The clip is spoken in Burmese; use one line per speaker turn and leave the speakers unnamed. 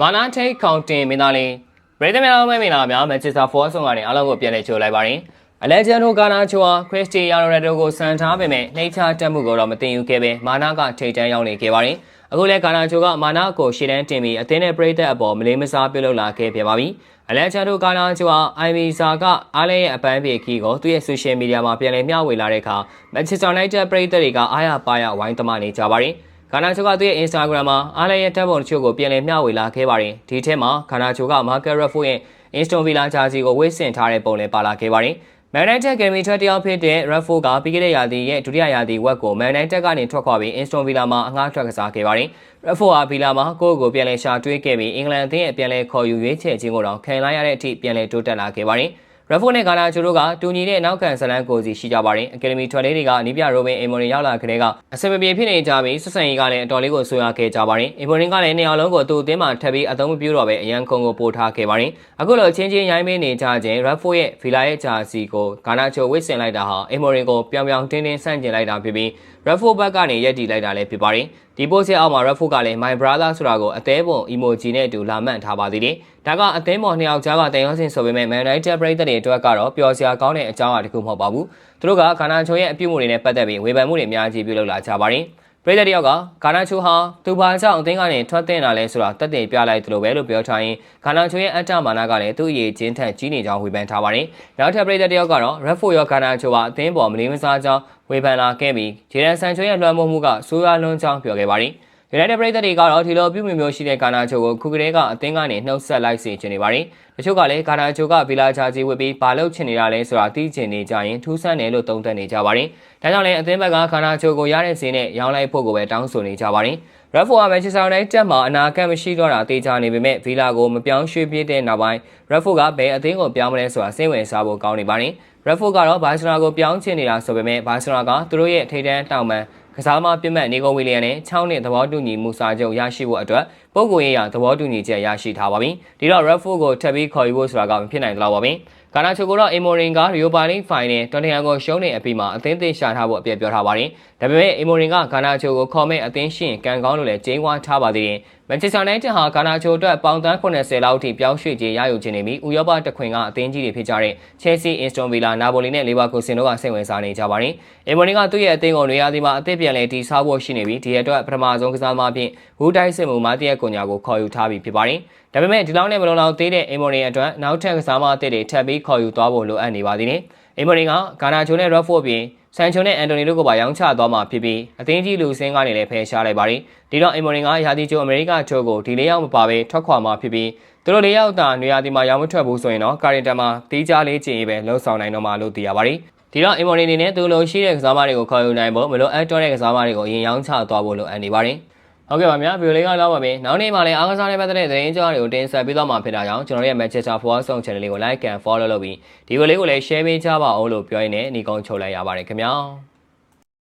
မာနာထိတ်ကောင်တင်မင်းသားလေးပရိသတ်များအားမင်္ဂလာများမန်ချက်စတာဖောဆောင်ကနေအားလုံးကိုပြန်လည်ကြိုလိုက်ပါရင်အလက်ဂျန်ဒိုဂါနာချိုဟာခရစ္စတီယာနိုရိုနယ်ဒိုကိုစံထားပေမဲ့နှိမ့်ချတက်မှုကိုတော့မတင်ယူခဲ့ပဲမာနာကထိတ်တန်းရောက်နေခဲ့ပါတယ်အခုလဲဂါနာချိုကမာနာကိုရှေ့တန်းတင်ပြီးအသင်းနဲ့ပရိသတ်အပေါ်မလေးမစားပြုတ်လုပ်လာခဲ့ပြပါပြီအလက်ဂျန်ဒိုဂါနာချိုဟာအိုင်ဗီဇာကအားလည်းရဲ့အပန်းပြေခီကိုသူ့ရဲ့ဆိုရှယ်မီဒီယာမှာပြန်လည်မျှဝေလာတဲ့အခါမန်ချက်စတာယူနိုက်တက်ပရိသတ်တွေကအားရပါရဝိုင်းသမားနေကြပါတယ် ခန္ဓာချိုကသူ့ရဲ့ Instagram မှာအားလည်းရဲ့တပ်ပုံတချို့ကိုပြန်လည်မျှဝေလာခဲ့ပါတယ်။ဒီထဲမှာခန္ဓာချိုက Market Raffo ရဲ့ Aston Villa ဂျာစီကိုဝေ့ဆင်ထားတဲ့ပုံလည်းပါလာခဲ့ပါတယ်။ Man United Academy ထွက်တယောက်ဖြစ်တဲ့ Raffo ကပြီးခဲ့တဲ့ရာသီရဲ့ဒုတိယရာသီဝက်ကို Man United ကနေထွက်ခွာပြီး Aston Villa မှာအငှားထွက်ကစားခဲ့ပါတယ်။ Raffo ဟာ Villa မှာကိုယ့်ကိုပြန်လည်ရှာတွေးခဲ့ပြီးအင်္ဂလန်အသင်းရဲ့ပြန်လည်ခေါ်ယူရွေးချယ်ခြင်းကိုတော့ခံလိုက်ရတဲ့အထိပြန်လည်တိုးတက်လာခဲ့ပါတယ်။ ရက်ဖိုနဲ့ဂါနာချိုတို့ကတူညီတဲ့နောက်ခံဇလန်းကိုစီရှိကြပါတယ်။အကယ်ဒမီထွက်လေးတွေကနီးပြရိုဘင်အင်မိုရင်ရောက်လာခတဲ့ကအစပပြေဖြစ်နေကြပြီးဆက်ဆံရေးကလည်းအတော်လေးကိုဆိုးရွားခဲ့ကြပါတယ်။အင်မိုရင်ကလည်းနေရာလုံးကိုသူ့အသင်းမှာထပ်ပြီးအသုံးမပြုတော့ပဲအရန်ကုံကိုပို့ထားခဲ့ပါတယ်။အခုလိုချင်းချင်းရိုင်းမင်းနေကြခြင်းရက်ဖိုရဲ့ဗီလာရဲ့ဂျာစီကိုဂါနာချိုဝစ်ဆင်လိုက်တာဟာအင်မိုရင်ကိုပြောင်ပြောင်တင်းတင်းဆန့်ကျင်လိုက်တာဖြစ်ပြီးရက်ဖိုဘက်ကနေရက်တီလိုက်တာလည်းဖြစ်ပါတယ်။ဒီပို့စစ်အောက်မှာရက်ဖိုကလည်း my brother ဆိုတာကိုအသေးပုံ emoji နဲ့အတူလာမှတ်ထားပါသေးတယ်။ဒါကအသင်းပေါ်နှစ်ယောက်ကြားကတန်ရုံးစင်ဆိုပေမဲ့ Man United ပရိသတ်တွေအတွက်ကတော့ပျော်စရာကောင်းတဲ့အကြောင်းအရာတစ်ခုမဟုတ်ပါဘူး။သူတို့ကဂါနာချိုရဲ့အပြုတ်မှုတွေနဲ့ပတ်သက်ပြီးဝေဖန်မှုတွေအများကြီးပြုလုပ်လာကြပါတယ်။ပရိသတ်တယောက်ကဂါနာချိုဟာသူဘာကြောင့်အသင်းကနေထွက်တင်လာလဲဆိုတာတက်တည်ပြလိုက်သလိုပဲလို့ပြောထားရင်ဂါနာချိုရဲ့အတ္တမာနကလည်းသူ့အရေးချင်းထက်ကြီးနေကြောင်းဝေဖန်ထားပါတယ်။နောက်ထပ်ပရိသတ်တယောက်ကတော့ Redford ရောဂါနာချိုဟာအသင်းပေါ်မလီမစားကြောင်းဝေဖန်လာခဲ့ပြီးဂျေရန်ဆန်ချိုရဲ့လွှမ်းမိုးမှုကဆိုးရွားလွန်းကြောင်းပြောခဲ့ပါတယ်။ United ပရိသတ်တွေကတော့ဒီလိုပြုမြင်မျိုးရှိတဲ့ကာနာချိုကိုခုကလေးကအသင်းကနေနှုတ်ဆက်လိုက်စေချင်နေပါတယ်။တချို့ကလည်းကာနာချိုကဗီလာချာကြီးဝစ်ပြီးဘာလို့ချင်နေတာလဲဆိုတာသိချင်နေကြရင်ထူးဆန်းတယ်လို့သုံးသပ်နေကြပါတယ်။ဒါကြောင့်လည်းအသင်းဘက်ကကာနာချိုကိုရတဲ့ဈေးနဲ့ရောင်းလိုက်ဖို့ကိုပဲတောင်းဆိုနေကြပါတယ်။ Redford က Manchester United မှာအနာဂတ်မရှိတော့တာသိကြနေပေမဲ့ဗီလာကိုမပြောင်းရွှေ့ပြတဲ့နောက်ပိုင်း Redford ကဘယ်အသင်းကိုပြောင်းမလဲဆိုတာစိတ်ဝင်စားဖို့ကောင်းနေပါတယ်။ Redford ကတော့ဘာစီလိုနာကိုပြောင်းချင်နေတာဆိုပေမဲ့ဘာစီလိုနာကသူတို့ရဲ့ထိပ်တန်းတောင်ပန် ကစားမပြတ်မဲ့နေကုန်ဝီလီယံနဲ့6နှစ်သဘောတူညီမှုစာချုပ်ရရှိဖို့အတွက် ပုံကိုရေးရသဘောတူညီချက်ရရှိထားပါပြီ။ဒီတော့ Redford ကိုထပ်ပြီးခေါ်ယူဖို့ဆိုတာကမဖြစ်နိုင်တော့ပါဘူး။ကာနာချိုကိုတော့အီမိုရင်ကရီယိုပါလင်းဖိုင်နယ်တော်တန်ဟန်ကိုရှုံးနေအပြီးမှာအသင်းသေးရှာထားဖို့အပြည့်ပြောထားပါတယ်။ဒါပေမဲ့အီမိုရင်ကကာနာချိုကိုခေါ်မဲ့အသင်းရှင်ကန်ကောင်းလို့လည်းကျင်းဝါထားပါသေးတယ်။မန်ချက်စတာယူနိုက်တက်ဟာကာနာချိုအတွက်ပေါင်သန်း80လောက်အထိပြောင်းရွှေ့ခြင်းရယူခြင်းနေပြီးဥရောပတခွင်ကအသင်းကြီးတွေဖြစ်ကြတဲ့ Chelsea, Aston Villa, Napoli နဲ့ Leverkusen တို့ကစိတ်ဝင်စားနေကြပါတယ်။အီမိုရင်ကသူ့ရဲ့အသင်းကိုနေရာဒီမှာအသစ်ပြန်လည်တည်ဆောက်ဖို့ရှိနေပြီးဒီအတွက်ပထမဆုံးကစားသမားဖြင့်ဝူတိုင်းစစ်မှုမာတီယက်ကွန်ညာကိုခေါ်ယူထားပြီးဖြစ်ပါတယ်။ဒါပေမဲ့ဒီလောက်နဲ့မလုံလောက်သေးတဲ့အီမိုရင်အတွက်နောက်ထပ်ကစားမအသစ်တွေထပ်ပြီးခေါ်ယူသွားဖို့လိုအပ်နေပါသေးတယ်။အီမိုရင်ကဂါနာချိုနဲ့ Redford ပြင်ဆန်ချုံနဲ့အန်တိုနီတို့ကိုပါရောင်းချသွားမှာဖြစ်ပြီးအသင်းကြီးလူစင်းကနေလည်းဖယ်ရှားလိုက်ပါတယ်။ဒီတော့အီမိုရင်ကရာသီကျိုအမေရိကချိုကိုဒီလေးယောက်မပါဘဲထွက်ခွာမှာဖြစ်ပြီးသူတို့လေးယောက်သာနေရာဒီမှာရောင်းမထွက်ဘူးဆိုရင်တော့ကာရင်တန်မှာတီးကြလေးချင်ရေးပဲလှုပ်ဆောင်နိုင်တော့မှာလို့သိရပါတယ်။ဒီတော့အီမိုရင်အနေနဲ့သူလိုရှိတဲ့ကစားမတွေကိုခေါ်ယူနိုင်ဖို့မလိုအပ်တော့တဲ့ကစားမတွေကိုအရင်ရောင်းချသွားဖို့လိုအပ်နေပါတယ်။ ဟုတ်ကဲ့ပါဗျာဗီဒီယိုလေးကတော့ပါပြီနောက်နေ့မှလည်းအားကစားနဲ့ပတ်သက်တဲ့သတင်းကြောင်းတွေကိုတင်ဆက်ပေးသွားမှာဖြစ်တာကြောင့်ကျွန်တော်ရဲ့ Manchester Forward Song Channel လေးကို Like and Follow လုပ်ပြီးဒီဗီဒီယိုလေးကိုလည်း Share ပေးကြပါဦးလို့ပြောရင်းနဲ့ညီကုန်းချုပ်လိုက်ရပါတယ်ခင်ဗျာ